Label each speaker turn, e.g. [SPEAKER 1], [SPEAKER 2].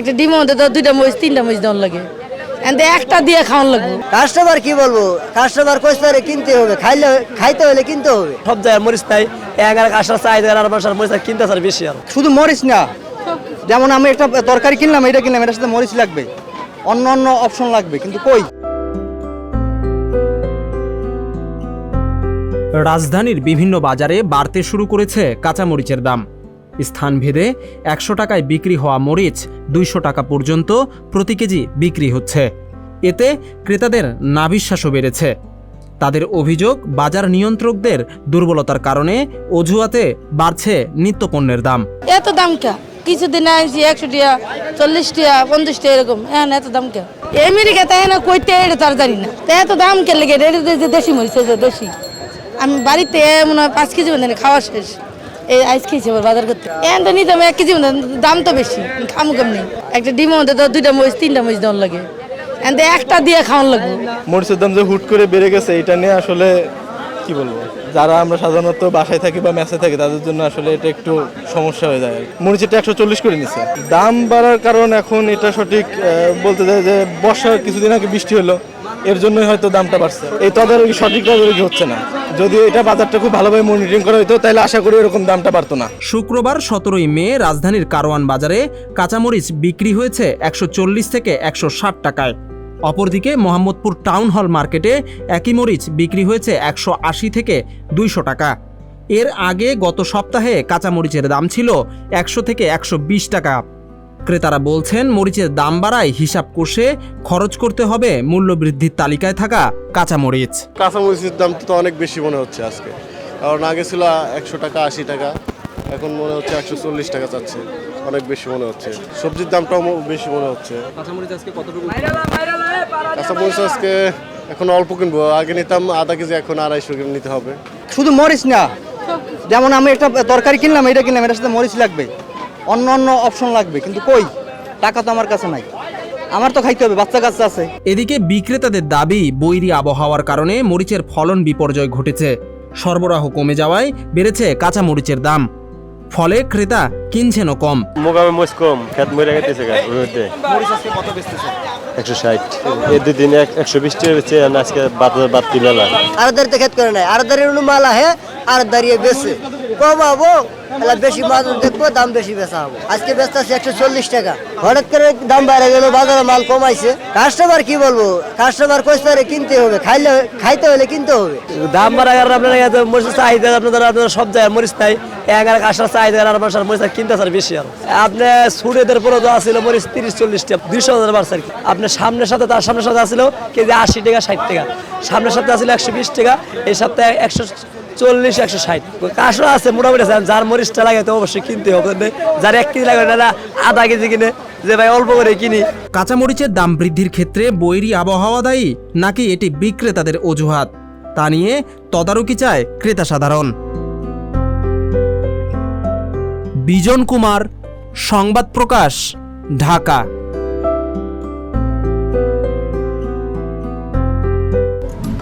[SPEAKER 1] একটা ডিমের মধ্যে তো দুইটা মরিচ তিনটা মরিচ দেওয়ার লাগে। একটা দিয়ে খাওয়ান লাগবে।
[SPEAKER 2] কাস্টমার কি বলব? কাস্টমার কইতে কিনতে হবে খাইলে খাইতে হলে কিনতে হবে।
[SPEAKER 3] সব জায়গায় মরিচ নাই এগারো আসার চাহিদা আর মানুষের মরিচ কিনতে স্যার বেশি আর।
[SPEAKER 4] শুধু মরিচ না যেমন আমি একটা তরকারি কিনলাম এটা কিনলাম এটার সাথে মরিচ লাগবে। অন্য অন্য অপশন লাগবে কিন্তু কই?
[SPEAKER 5] রাজধানীর বিভিন্ন বাজারে বাড়তে শুরু করেছে কাঁচামরিচের দাম। স্থানভেদে একশো টাকায় বিক্রি হওয়া মরিচ দুইশো টাকা পর্যন্ত প্রতি কেজি বিক্রি হচ্ছে। এতে ক্রেতাদের নাবিশ্বাসও বেড়েছে। তাদের অভিযোগ, বাজার নিয়ন্ত্রকদের দুর্বলতার কারণে অজুহাতে বাড়ছে নিত্যপণ্যের দাম।
[SPEAKER 1] এত দাম কে? কিছুদিন আনছি একশো টাকা চল্লিশ টাকা পঞ্চাশ টাকা এরকম হ্যাঁ এত দাম কে? আমেরিকা তাই না কইতে এটা তার জানি না। তা এত দাম কে লেগে? দেশি মরিচ দেশি। আমি বাড়িতে মনে হয় পাঁচ কেজি খাওয়া শেষ। এই আইস খেয়েছি আবার বাজার করতে। এখন তো নিতাম এক কেজি দাম তো বেশি। খামু কেমনি? একটা ডিমের মধ্যে তো দুইটা মরিচ, তিনটা মরিচ দেওয়ার লাগে। এতে একটা দিয়ে খাওয়ান লাগবে
[SPEAKER 6] মরিচের দাম যে হুট করে বেড়ে গেছে, এটা নিয়ে আসলে কি বলব? যারা আমরা সাধারণত বাসায় থাকি বা মেসে থাকি, তাদের জন্য আসলে এটা একটু সমস্যা হয়ে যায়। মরিচেরটা একশো চল্লিশ করে নিচ্ছে দাম বাড়ার কারণ এখন এটা সঠিক বলতে যায় যে, বর্ষার কিছুদিন আগে বৃষ্টি হলো। এর জন্যই হয়তো দামটা বাড়ছে। এই তদারকি সঠিক তদারকি হচ্ছে না। যদি এটা বাজারটা খুব ভালোভাবে মনিটরিং করা হতো তাহলে আশা করি এরকম দামটা বাড়তো না।
[SPEAKER 5] শুক্রবার সতেরোই মে রাজধানীর কারওয়ান বাজারে কাঁচামরিচ বিক্রি হয়েছে একশো চল্লিশ থেকে একশো ষাট টাকায়। অপরদিকে মোহাম্মদপুর টাউন হল মার্কেটে একই মরিচ বিক্রি হয়েছে একশো আশি থেকে দুইশো টাকা। এর আগে গত সপ্তাহে কাঁচামরিচের দাম ছিল একশো থেকে একশো বিশ টাকা। ক্রেতারা বলছেন মরিচের দাম বাড়ায় হিসাব কষে খরচ করতে হবে মূল্যবৃদ্ধির তালিকায় থাকা কাঁচামরিচ।
[SPEAKER 7] কাঁচামরিচের দাম তো অনেক বেশি মনে হচ্ছে আজকে। কারণ আগে ছিল একশো টাকা আশি টাকা এখন মনে হচ্ছে একশো চল্লিশ টাকা চাচ্ছে অনেক বেশি মনে হচ্ছে। সবজির দামটাও বেশি মনে হচ্ছে। কাঁচামরিচ আজকে এখন অল্প কিনবো আগে নিতাম আধা কেজি এখন আড়াইশো গ্রাম নিতে হবে।
[SPEAKER 4] শুধু মরিচ না যেমন আমি একটা তরকারি কিনলাম এটা কিনলাম এটার সাথে মরিচ লাগবে। অন্য অন্য অপশন লাগবে কিন্তু কই? টাকা তো আমার কাছে নাই। আমার তো খাইতে হবে বাচ্চা কাচ্চা আছে।
[SPEAKER 5] এদিকে বিক্রেতাদের দাবি বৈরি আবহাওয়ার কারণে মরিচের ফলন বিপর্যয় ঘটেছে। সরবরাহ কমে যাওয়ায় বেড়েছে কাঁচা মরিচের দাম। ফলে ক্রেতা কিনছেনও কম।
[SPEAKER 8] মোকামে মরিচ কম খেত মরে গেছে গা রোদে একশো ষাট। এই দুদিন একশো বিশ টাকা বেচে আজকে বাদ বাদ তিন লাখ
[SPEAKER 2] আর দাঁড়িয়ে খেত করে নাই। আর দাঁড়িয়ে মাল আহে আর দাঁড়িয়ে বেছে কমাবো তাহলে বেশি মাল দেখব দাম বেশি বেচা হব। আজকে বেচতে আছে একশো চল্লিশ টাকা। হঠাৎ করে দাম বেড়ে গেল বাজারে মাল কমাইছে। কাস্টমার কি বলব? কাস্টমার কইতে কিনতে হবে। খাইলে খাইতে হলে কিনতে হবে।
[SPEAKER 3] দাম কারণে আপনার এত মরিচের চাহিদা আপনাদের আপনার সব জায়গায় মরিচ নাই। এগারো আসার চাহিদা আর মানুষের মরিচ কিনতে স্যার বেশি আর। আপনি সুরেদের পরে মরিচ তিরিশ চল্লিশ টাকা দুইশো হাজার বাড়ছে আর কি। আপনার সামনের সাথে তার সামনের সাথে আসছিল কেজি আশি টাকা, ষাট টাকা। সামনের সাথে আসছিল একশো বিশ টাকা, এই সপ্তাহে একশো চল্লিশ, একশো ষাট। কাশও আছে, মোটামুটি আছে। যার মরিচটা লাগে তো অবশ্যই কিনতে হবে যার এক কেজি লাগে না আধা কেজি কিনে, যে ভাই অল্প করে কিনি।
[SPEAKER 5] কাঁচামরিচের দাম বৃদ্ধির ক্ষেত্রে বৈরী আবহাওয়া দায়ী নাকি এটি বিক্রেতাদের অজুহাত? তা নিয়ে তদারকি চায় ক্রেতা সাধারণ। বিজন কুমার, সংবাদ প্রকাশ, ঢাকা।